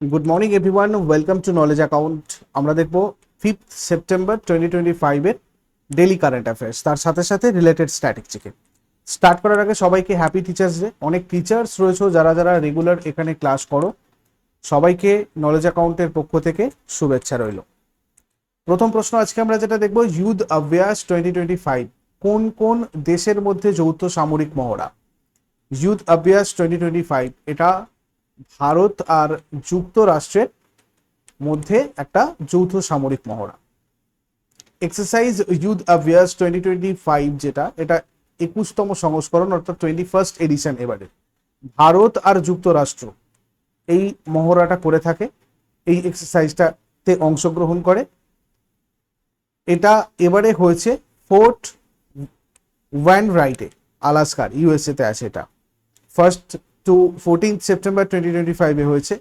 Good morning everyone welcome to knowledge account আমরা দেখব fifth September twenty twenty ফাইভের daily current affairs তার সাথে সাথে রিলেটেড স্ট্যাটিস্টিকে স্টার্ট করার আগে সবাইকে হ্যাপি টিচার্স ডে অনেক টিচার্স রয়েছে, যারা যারা রেগুলার এখানে ক্লাস করো। সবাইকে নলেজ অ্যাকাউন্টের পক্ষ থেকে শুভেচ্ছা রইল। প্রথম প্রশ্ন, আজকে আমরা যেটা দেখব youth Abhyas twenty twenty five কোন কোন দেশের মধ্যে যৌথ সামরিক মহড়া? Youth Abhyas twenty twenty five এটা ভারত আর যুক্তরাষ্ট্রের মধ্যে একটা যৌথ সামরিক মহড়া। Exercise Yudh Abhyas twenty twenty five যেটা, এটা একুশতম সংস্করণ অর্থাৎ টোয়েন্টি ফার্স্ট এডিশন এবারে। ভারত আর যুক্তরাষ্ট্র এই মহড়াটা করে থাকে, এই এক্সারসাইজটাতে অংশগ্রহণ করে। এটা এবারে হয়েছে ফোর্ট ওয়ান রাইটে আলাস্কার ইউএসএতে আছে এটা। First to fourteen September twenty twenty ফাইভে হয়েছে।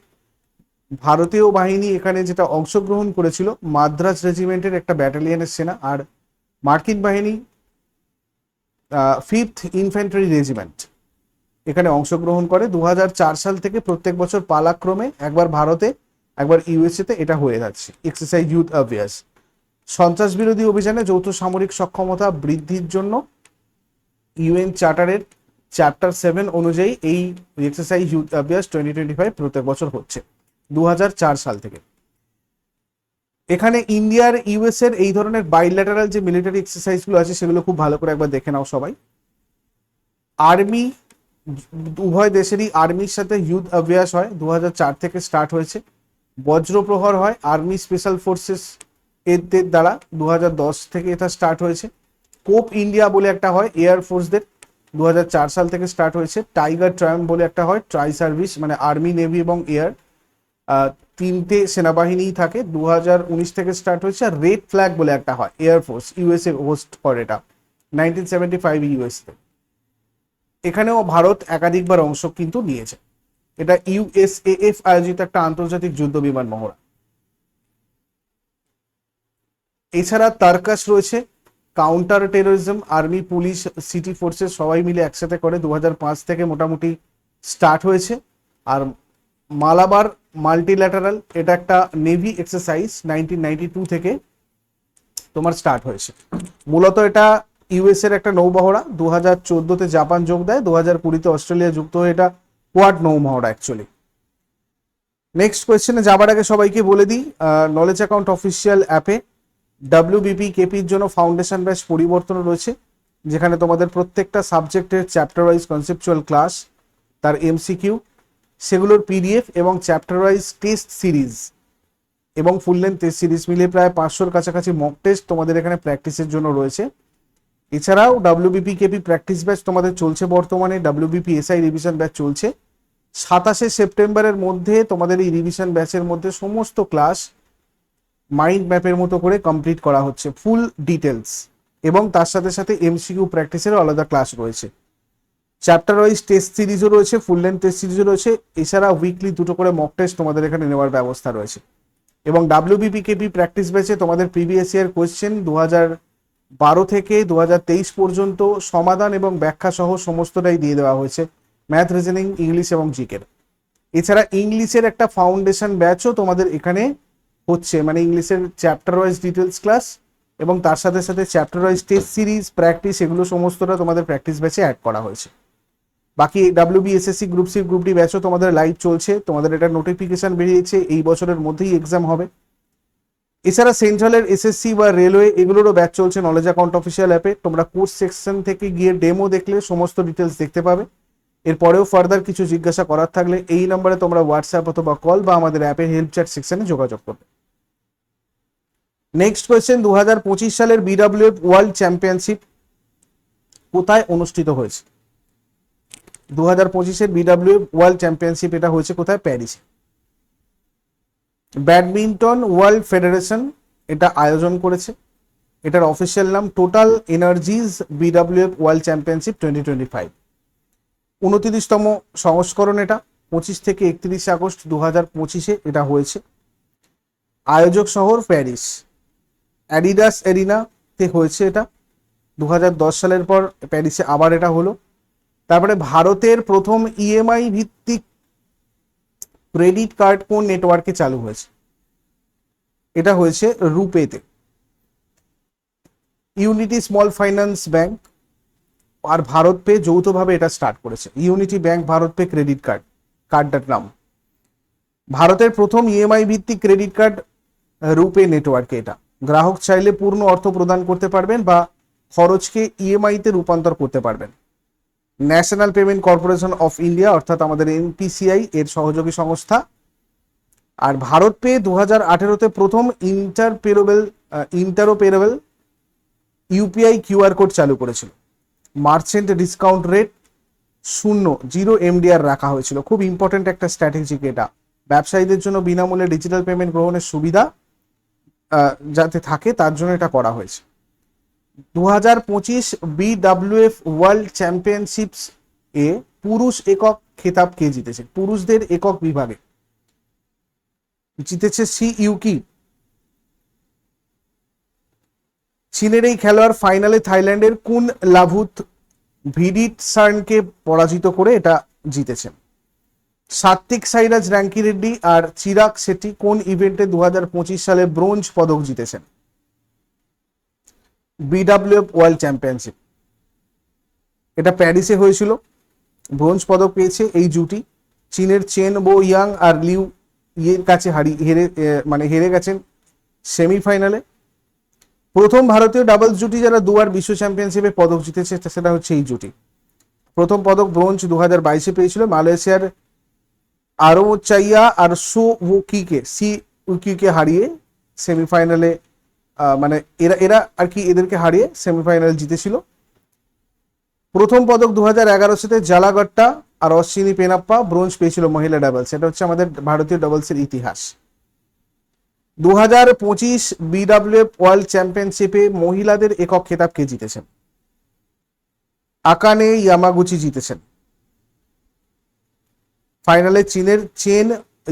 ভারতীয় বাহিনী এখানে যেটা অংশগ্রহণ করেছিল, মাদ্রাজ রেজিমেন্টের একটা ব্যাটালিয়নের সেনা আর মার্কিন বাহিনী ফিফথ ইনফ্যান্ট্রি রেজিমেন্ট এখানে অংশগ্রহণ করে। দু হাজার চার সাল থেকে প্রত্যেক বছর পালাক্রমে একবার ভারতে, একবার ইউএসএতে এটা হয়ে যাচ্ছে। এক্সারসাইজ ইউথ অভ্যাস সন্ত্রাস বিরোধী অভিযানে যৌথ সামরিক সক্ষমতা বৃদ্ধির জন্য ইউএন চার্টারের চ্যাপ্টার সেভেন অনুযায়ী এই exercise Yudh Abhyas twenty twenty five প্রত্যেক বছর হচ্ছে দু হাজার চার সাল থেকে। এখানে ইন্ডিয়ার ইউএস এর এই ধরনের বাইল্যাটারাল যে মিলিটারি এক্সারসাইজগুলো আছে, সেগুলো খুব ভালো করে একবার দেখে নাও সবাই। আর্মি উভয় দেশেরই আর্মির সাথে ইউথ অভ্যাস হয় দু হাজার চার থেকে স্টার্ট হয়েছে। বজ্রপ্রহর হয় আর্মি স্পেশাল ফোর্সেস এদের দ্বারা দু হাজার দশ থেকে এটা স্টার্ট হয়েছে। কোপ ইন্ডিয়া বলে একটা হয় এয়ার ফোর্সদের দু হাজার চার সাল থেকে স্টার্ট হয়েছে। টাইগার ট্রায়াম বলে একটা হয় ট্রাই সার্ভিস মানে আর্মি নেভি এবং এয়ার তিনটে সেনাবাহিনী থাকে দু হাজার উনিশ থেকে স্টার্ট হয়েছে, আর রেড ফ্ল্যাগ বলে একটা হয় এয়ারফোর্স ইউএসএ হোস্ট করে এটা নাইনটিন সেভেন্টি ফাইভ ইউএসএ এখানেও ভারত একাধিকবার অংশ কিন্তু নিয়েছে। এটা ইউএসএএফ আয়োজিত একটা আন্তর্জাতিক যুদ্ধ বিমান মহড়া। এছাড়া তারকাস রয়েছে counter terrorism army police city forces সবাই মিলে একসাথে করে দু হাজার পাঁচ থেকে মোটামুটি স্টার্ট হয়েছে। আর মালাবার মাল্টিল্যাটারাল এটা একটা নেভি এক্সারসাইজ নাইনটিন থেকে তোমার স্টার্ট হয়েছে। মূলত এটা ইউএস এর একটা নৌমহড়া দু হাজার চোদ্দোতে জাপান যোগ দেয় দু হাজার কুড়িতে অস্ট্রেলিয়া যুক্ত হয়ে এটা কোয়াড নৌমহড়া অ্যাকচুয়ালি নেক্সট কোয়েশ্চেনে যাবার আগে সবাইকে বলে দিই নলেজ অ্যাকাউন্ট অফিসিয়াল অ্যাপে ডাব্লিউবিপি কেপির জন্য ফাউন্ডেশন ব্যাচ পরিবর্তন রয়েছে, যেখানে তোমাদের প্রত্যেকটা সাবজেক্টের চ্যাপ্টার ওয়াইজ কনসেপচুয়াল ক্লাস তার এমসিকিউ সেগুলোর পিডিএফ এবং চ্যাপ্টার ওয়াইজ টেস্ট সিরিজ এবং ফুল লেন্থ টেস্ট সিরিজ মিলিয়ে প্রায় পাঁচশোর কাছাকাছি মক টেস্ট তোমাদের এখানে প্র্যাকটিসের জন্য রয়েছে। এছাড়াও ডাব্লিউবিপি কেপি প্র্যাকটিস ব্যাচ তোমাদের চলছে বর্তমানে ডাব্লিউবিপি এসআই রিভিশন ব্যাচ চলছে। সাতাশে সেপ্টেম্বরের মধ্যে তোমাদের এই রিভিশন ব্যাচের মধ্যে সমস্ত ক্লাস মাইন্ড ম্যাপের মতো করে কমপ্লিট করা হচ্ছে ফুল ডিটেলস এবং তার সাথে সাথে এমসিকিউ প্র্যাকটিসেরও আলাদা ক্লাস রয়েছে। চ্যাপ্টার ওয়াইজ টেস্ট সিরিজও রয়েছে ফুল লেন্থ টেস্ট সিরিজও রয়েছে। এছাড়া উইকলি দুটো করে মক টেস্ট তোমাদের এখানে নেওয়ার ব্যবস্থা রয়েছে। এবং ডাব্লিউবিপিকেপি প্র্যাকটিস ব্যাচে তোমাদের প্রিভিয়াস ইয়ার কোয়েশ্চেন দু হাজার বারো থেকে দু হাজার তেইশ পর্যন্ত সমাধান এবং ব্যাখ্যা সহ সমস্তটাই দিয়ে দেওয়া হয়েছে ম্যাথ রিজনিং ইংলিশ এবং জিকের এছাড়া ইংলিশের একটা ফাউন্ডেশন ব্যাচও তোমাদের এখানে হচ্ছে মানে ইংলিশের চ্যাপ্টার ওয়াইজ ডিটেলস ক্লাস এবং তার সাথে সাথে chapter wise test series, practice, এগুলো সমস্তটা তোমাদের প্র্যাকটিস ব্যাচে অ্যাড করা হয়েছে। বাকি WB SSC group C group D ব্যাচও তোমাদের লাইভ চলছে, তোমাদের এটা নোটিফিকেশন বেরিয়েছে, এই বছরের মধ্যেই এক্সাম হবে। এছাড়া সেন্ট্রালের এসএসসি বা রেলওয়ে এগুলোরও ব্যাচ চলছে নলেজ অ্যাকাউন্ট অফিসিয়াল অ্যাপে তোমরা কোর্স সেকশন থেকে গিয়ে ডেমো দেখলে সমস্ত ডিটেলস দেখতে পাবে। এরপরেও ফার্দার কিছু জিজ্ঞাসা করার থাকলে এই নম্বরে তোমরা হোয়াটসঅ্যাপ অথবা কল বা আমাদের অ্যাপের হেল্প চ্যাট সেকশনে যোগাযোগ করবে। নেক্সট কোয়েশ্চেন দু হাজার পঁচিশ সালের বিডাব্লিউএফ ওয়ার্ল্ড চ্যাম্পিয়নশিপ কোথায় অনুষ্ঠিত হয়েছে? দু হাজার পঁচিশের বিডাব্লিউ ওয়ার্ল্ড চ্যাম্পিয়নশিপ এটা হয়েছে কোথায়? প্যারিসে। ব্যাডমিন্টন ওয়ার্ল্ড ফেডারেশন এটা আয়োজন করেছে। এটার অফিসিয়াল নাম total energies BWF world championship twenty twenty five উনত্রিশতম সংস্করণ এটা, পঁচিশ থেকে একত্রিশে আগস্ট দু হাজার পঁচিশে এটা হয়েছে। আয়োজক শহর প্যারিস। অ্যাডিডাস এরিনাতে হয়েছে এটা। দু হাজার দশ সালের পর প্যারিসে আবার এটা হলো। তারপরে ভারতের প্রথম ইএমআই ভিত্তিক ক্রেডিট কার্ড কোন নেটওয়ার্কে চালু হয়েছে? এটা হয়েছে রুপেতে। ইউনিটি স্মল ফাইন্যান্স ব্যাংক আর ভারত পে যৌথভাবে এটা স্টার্ট করেছে। Unity bank BharatPe credit card কার্ডটার নাম। ভারতের প্রথম ইএমআই ভিত্তিক ক্রেডিট কার্ড রুপে নেটওয়ার্কে এটা। গ্রাহক চাইলে পূর্ণ অর্থ প্রদান করতে পারবেন বা খরচকে ইএমআই তে রূপান্তর করতে পারবেন। National payment corporation of India অর্থাৎ আমাদের এনপিসিআই এর সহযোগী সংস্থা। আর ভারত পে দু হাজার আঠেরোতে প্রথম interoperable interoperable UPI QR code চালু করেছিল। মার্চেন্ট ডিসকাউন্ট রেট শূন্য জিরো এমডিআর রাখা হয়েছিল। খুব ইম্পর্টেন্ট একটা স্ট্র্যাটেজিক এটা। ব্যবসায়ীদের জন্য বিনামূল্যে ডিজিটাল পেমেন্ট গ্রহণের সুবিধা। যাতে থাকে, তার জন্য এটা করা হয়েছে। দু হাজার পঁচিশ বিডাব্লিউএফ ওয়ার্ল্ড চ্যাম্পিয়নশিপস এ পুরুষ একক খেতাব কে জিতেছে? পুরুষদের একক বিভাগে। জিতেছে সি ইউকি। চীনের এই খেলোয়াড় ফাইনালে থাইল্যান্ডের কুন লাভুত ভিডিট সার্নকে পরাজিত করে এটা জিতেছেন। সাত্বিক সাইরাজ, র্যাঙ্কি রেড্ডি আর চিরাগ শেট্টি কোন ইভেন্টে দু হাজার পঁচিশ সালে ব্রোঞ্জ পদক জিতেছেন? বিডাব্লিউএফ ওয়ার্ল্ড চ্যাম্পিয়নশিপ এটা প্যারিসে হয়েছিল। ব্রোঞ্জ পদক পেয়েছে এই জুটি। চীনের চেন বো ইয়াং আর লিউ ইয়ের কাছে হারিয়ে হেরে মানে হেরে গেছেন সেমিফাইনালে। প্রথম ভারতীয় ডাবলস জুটি যারা দুবার বিশ্ব চ্যাম্পিয়নশিপে পদক জিতেছে, সেটা হচ্ছে এই জুটি। প্রথম পদক ব্রোঞ্জ দু হাজার বাইশে পেয়েছিল মালয়েশিয়ার আরও চাইয়া আর সু উকিকে সি উকিকে হারিয়ে সেমিফাইনালে মানে এরা এরা আর কি এদেরকে হারিয়ে সেমিফাইনাল জিতেছিল। প্রথম পদক দু হাজার এগারো সাথে জালাগট্টা আর অশ্বিনী পেনাপ্পা ব্রোঞ্জ পেয়েছিল মহিলা ডাবলস। এটা হচ্ছে আমাদের ভারতীয় ডাবলসের ইতিহাস। দু হাজার পঁচিশ বিডাব্লিউএফ ওয়ার্ল্ড চ্যাম্পিয়নশিপে মহিলাদের একক খেতাব কে জিতেছেন। আকানে ইয়ামাগুচি জিতেছেন। ফাইনালে চীনের চেন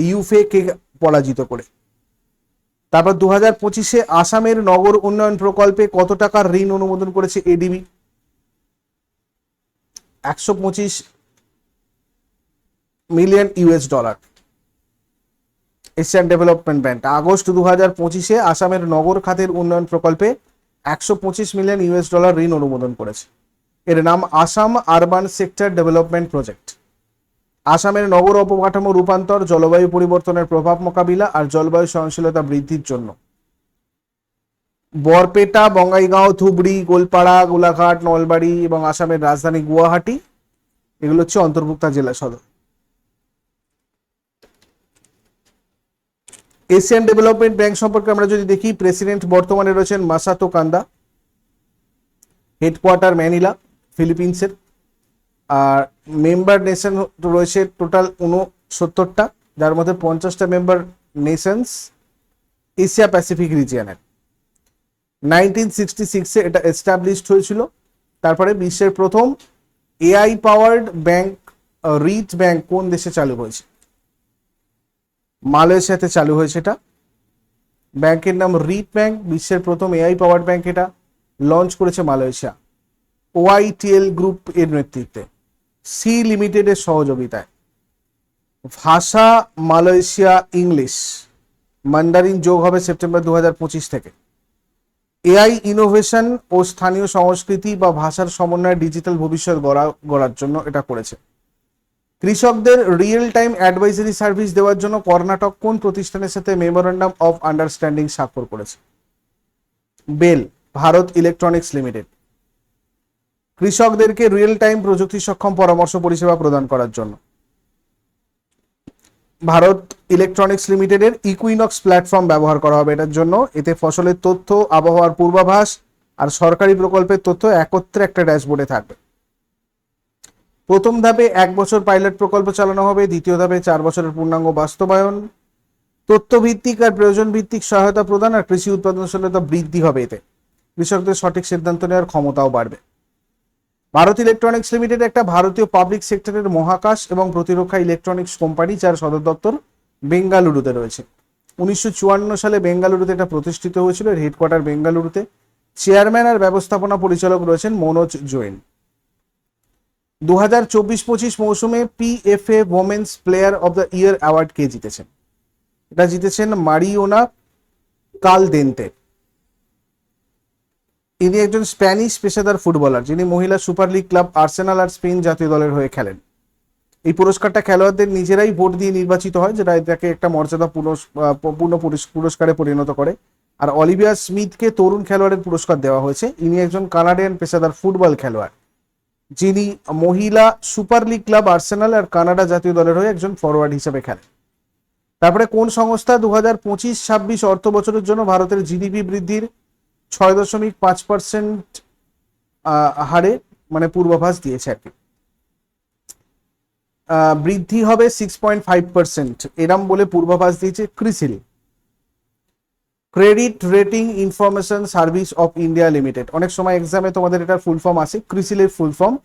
ইউফে কে পরাজিত করে। তারপর দু হাজার পঁচিশে আসামের নগর উন্নয়ন প্রকল্পে কত টাকার ঋণ অনুমোদন করেছে এডিবি? একশো পঁচিশ million US dollar. Asian development bank. August দু হাজার পঁচিশে আসামের নগর খাতের উন্নয়ন প্রকল্পে একশো পঁচিশ মিলিয়ন ইউএস ডলার ঋণ অনুমোদন করেছে। এর নাম Assam urban sector development project. আসামের নগর অবকাঠামো রূপান্তর, জলবায়ু পরিবর্তনের প্রভাব মোকাবিলা আর জলবায়ু সহনশীলতা বৃদ্ধির জন্য। বরপেটা, বঙ্গাইগাঁও, ধুবড়ি, গোলপাড়া, গোলাঘাট, নলবাড়ি এবং আসামের রাজধানী গুয়াহাটি, এগুলো হচ্ছে অন্তর্ভুক্ত জেলা সদর। এশিয়ান ডেভেলপমেন্ট ব্যাংক সম্পর্কে আমরা যদি দেখি, প্রেসিডেন্ট বর্তমানে রয়েছেন মাসাতো কান্দা, হেডকোয়ার্টার ম্যানিলা, ফিলিপিন্সের। আর মেম্বার নেশন রয়েছে টোটাল উনসত্তরটা যার মধ্যে পঞ্চাশটা মেম্বার নেশনস এশিয়া প্যাসিফিক রিজিয়নের নাইনটিন সিক্সটি সিক্সে এটা এস্টাবলিশড হয়েছিল। তারপরে বিশ্বের প্রথম AI powered bank Ryt bank কোন দেশে চালু হয়েছে? মালয়েশিয়াতে চালু হয়েছে এটা। ব্যাংকের নাম রিট ব্যাংক বিশ্বের প্রথম এআই পাওয়ার্ড ব্যাংক এটা। লঞ্চ করেছে মালয়েশিয়া। ওআইটিএল গ্রুপ এর নেতৃত্বে। সি লিমিটেডের সহযোগিতায়। ভাষা, মালয়েশিয়া, ইংলিশ মান্ডারিন যোগ হবে সেপ্টেম্বর দু হাজার পঁচিশ থেকে। এআই ইনোভেশন ও স্থানীয় সংস্কৃতি বা ভাষার সমন্বয়ে ডিজিটাল ভবিষ্যৎ গড়া, গড়ার জন্য এটা করেছে। কৃষকদের রিয়েল টাইম অ্যাডভাইজারি সার্ভিস দেওয়ার জন্য কর্ণাটক কোন প্রতিষ্ঠানের সাথে মেমোরেন্ডাম অফ আন্ডারস্ট্যান্ডিং স্বাক্ষর করেছে? বেল ভারত ইলেকট্রনিক্স লিমিটেড কৃষকদেরকে রিয়েল টাইম প্রযুক্তি সক্ষম পরামর্শ পরিষেবা প্রদান করার জন্য। ভারত ইলেকট্রনিক্স লিমিটেডের ইকুইনক্স প্ল্যাটফর্ম ব্যবহার করা হবে এটার জন্য। এতে ফসলের তথ্য, আবহাওয়ার পূর্বাভাস আর সরকারি প্রকল্পের তথ্য একত্রে একটা ড্যাশবোর্ডে থাকবে। প্রথম ধাপে এক বছর পাইলট প্রকল্প চালানো হবে, দ্বিতীয় ধাপে চার বছরের পূর্ণাঙ্গ বাস্তবায়ন। তথ্য ভিত্তিক আর প্রয়োজন ভিত্তিক সহায়তা প্রদান আর কৃষি উৎপাদনশীলতা বৃদ্ধি হবে এতে। কৃষকদের সঠিক সিদ্ধান্ত নেওয়ার ক্ষমতাও বাড়বে। ভারত ইলেকট্রনিক্স লিমিটেড একটা ভারতীয় পাবলিক সেক্টরের মহাকাশ এবং প্রতিরক্ষা ইলেকট্রনিক্স কোম্পানি যার সদর দপ্তর বেঙ্গালুরুতে রয়েছে। উনিশশো চুয়ান্ন সালে বেঙ্গালুরুতে এটা প্রতিষ্ঠিত হয়েছিল, এর হেডকোয়ার্টার বেঙ্গালুরুতে। চেয়ারম্যান আর ব্যবস্থাপনা পরিচালক রয়েছেন মনোজ জৈন। দু হাজার চব্বিশ পঁচিশ মৌসুমে PFA women's player of the year award কে জিতেছেন। এটা জিতেছেন মারিওনা কালদেন্তে। ইনি একজন স্প্যানিশ পেশাদার ফুটবলার, যিনি মহিলা সুপার লিগ ক্লাব আর্সেনাল আর স্পেন জাতীয় দলের হয়ে খেলেন। এই পুরস্কারটা খেলোয়াড়দের নিজেরাই ভোট দিয়ে নির্বাচিত হয়, যেটা এটাকে একটা মর্যাদা পূর্ণ পুরস্কারে পরিণত করে। আর অলিভিয়া স্মিথকে তরুণ খেলোয়াড়ের পুরস্কার দেওয়া হয়েছে। ইনি একজন কানাডিয়ান পেশাদার ফুটবল খেলোয়াড়, যিনি মহিলা সুপার লিগ ক্লাব আর্সেনাল আর কানাডা জাতীয় দলের হয়ে একজন ফরওয়ার্ড হিসেবে খেলেন। তারপরে কোন সংস্থা দু হাজার পঁচিশ ছাব্বিশ অর্থ বছরের জন্য ভারতের জিডিপি বৃদ্ধির ছয় দশমিক পাঁচ পার্সেন্ট হারে মানে পূর্বাভাস দিয়েছে আর কি। বৃদ্ধি হবে সিক্স পয়েন্ট ফাইভ পার্সেন্ট এরম বলে পূর্বাভাস দিয়েছে CRISIL credit rating information service of India limited. অনেক সময় এক্সামে তোমাদের এটার ফুল ফর্ম আসে ক্রিসিলের full form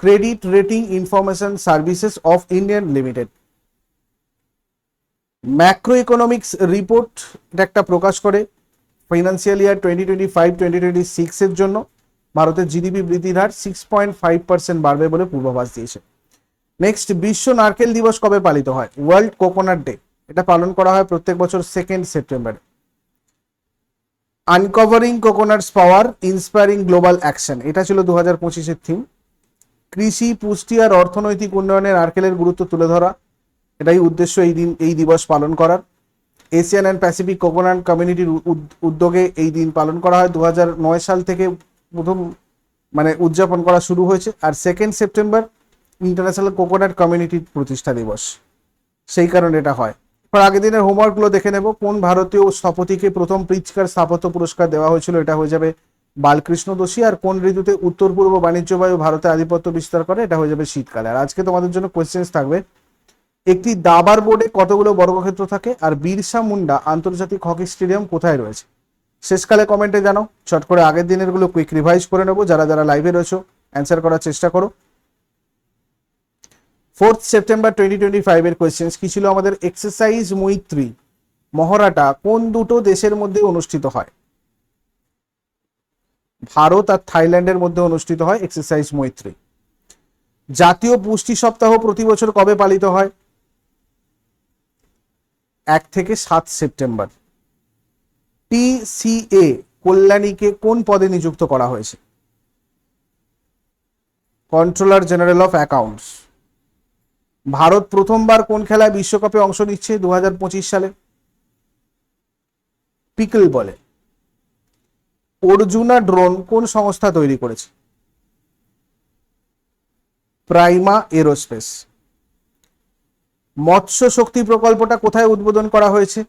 credit rating information services of Indian limited. Macro economics report একটা প্রকাশ করে। Financial year twenty twenty five twenty twenty সিক্সের জন্য ভারতের জিডিপি বৃদ্ধির হার সিক্স পয়েন্ট ফাইভ পার্সেন্ট বাড়বে বলে পূর্বাভাস দিয়েছে। নেক্সট বিশ্ব নারকেল দিবস কবে পালিত হয়? ওয়ার্ল্ড কোকোনাট ডে এটা পালন করা হয় প্রত্যেক বছর সেকেন্ড সেপ্টেম্বরে uncovering coconuts power inspiring global action এটা ছিল দু হাজার পঁচিশের থিম কৃষি, পুষ্টি আর অর্থনৈতিক উন্নয়নে নারকেলের গুরুত্ব তুলে ধরা। এটাই উদ্দেশ্য এই দিন, এই দিবস পালন করার। এশিয়ান অ্যান্ড প্যাসিফিক কোকোনাট কমিউনিটির উদ্যোগে এই দিন পালন করা হয়। দু নয় সাল থেকে প্রথম মানে উদযাপন করা শুরু হয়েছে আর সেকেন্ড সেপ্টেম্বর ইন্টারন্যাশনাল কোকোনাট কমিউনিটির প্রতিষ্ঠা দিবস সেই কারণে এটা হয়। এবার আগের দিনের হোমওয়ার্কগুলো দেখে নেব। কোন ভারতীয় স্থপতিকে প্রথম প্রিচকার স্থাপত্য পুরস্কার দেওয়া হয়েছিল এটা হয়ে যাবে বালকৃষ্ণ দোষী আর কোন ঋতুতে উত্তর পূর্ব বাণিজ্য বায়ু ভারতে আধিপত্য বিস্তার করে এটা হয়ে যাবে শীতকালে। আর আজকে তোমাদের জন্য কোয়েশ্চেন্স থাকবে একটি দাবার বোর্ডে কতগুলো বর্গক্ষেত্র থাকে আর বিরসা মুন্ডা আন্তর্জাতিক হকি স্টেডিয়াম কোথায় রয়েছে? শেষকালে কমেন্টে জানাও। চট করে আগের দিনেরগুলো কুইক রিভাইজ করে নেব। যারা যারা লাইভে রয়েছে অ্যান্সার করার চেষ্টা করো। ফোর্থ সেপ্টেম্বর টোয়েন্টি টোয়েন্টি ফাইভের কোয়েশ্চেন্স কি ছিল আমাদের এক্সারসাইজ মৈত্রী? মহড়াটা কোন দুটো দেশের মধ্যে অনুষ্ঠিত হয়? ভারত আর থাইল্যান্ডের মধ্যে অনুষ্ঠিত হয় এক্সারসাইজ মৈত্রী। জাতীয় পুষ্টি সপ্তাহ প্রতি বছর কবে পালিত হয়? এক থেকে সাত সেপ্টেম্বর। টিসিএ কল্যাণীকে কোন পদে নিযুক্ত করা হয়েছে? Controller general of accounts. Bharat প্রথমবার কোন খেলায় বিশ্বকাপে অংশ নিচ্ছে দু হাজার পঁচিশ সালে? পিকল বলে। অর্জুনা ড্রোন কোন সংস্থা তৈরি করেছে? Prima Aerospace. মৎস্য শক্তি প্রকল্পটা কোথায় উদ্বোধন করা হয়েছে?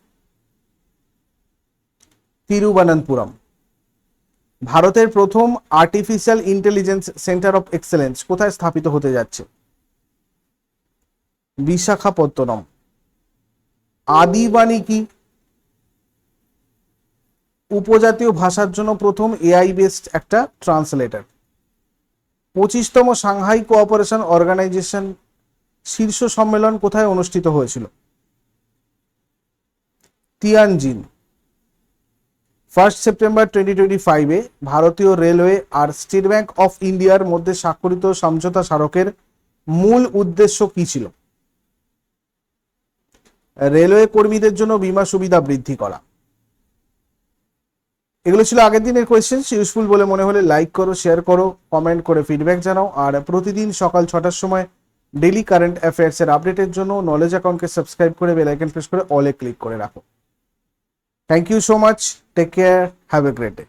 তিরুবনন্তপুরম। ভারতের প্রথম artificial intelligence centre of excellence কোথায় স্থাপিত হতে যাচ্ছে? বিশাখাপত্তনম। আদিবাণী কি? উপজাতীয় ভাষার জন্য প্রথম এআই বেসড একটা ট্রান্সলেটর পঁচিশতম সাংহাই কোঅপারেশন অর্গানাইজেশন শীর্ষ সম্মেলন কোথায় অনুষ্ঠিত হয়েছিল? Tianjin. First September twenty twenty ফাইভে ভারতীয় রেলওয়ে আর স্টেট ব্যাংক অফ ইন্ডিয়ার মধ্যে স্বাক্ষরিত সমঝোতা স্মারকের মূল উদ্দেশ্য কি ছিল? রেলওয়ে কর্মীদের জন্য বীমা সুবিধা বৃদ্ধি করা। এগুলো ছিল আগের দিনের কোয়েশ্চেন ইউজফুল বলে মনে হলে লাইক করো শেয়ার করো কমেন্ট করে ফিডব্যাক জানাও, আর প্রতিদিন সকাল ছটার সময় ডেলি কারেন্ট অ্যাফেয়ার্স এর আপডেটের জন্য নলেজ অ্যাকাউন্টকে সাবস্ক্রাইব করে বেল আইকন প্রেস করে অলে ক্লিক করে রাখো। Thank you so much take care have a great day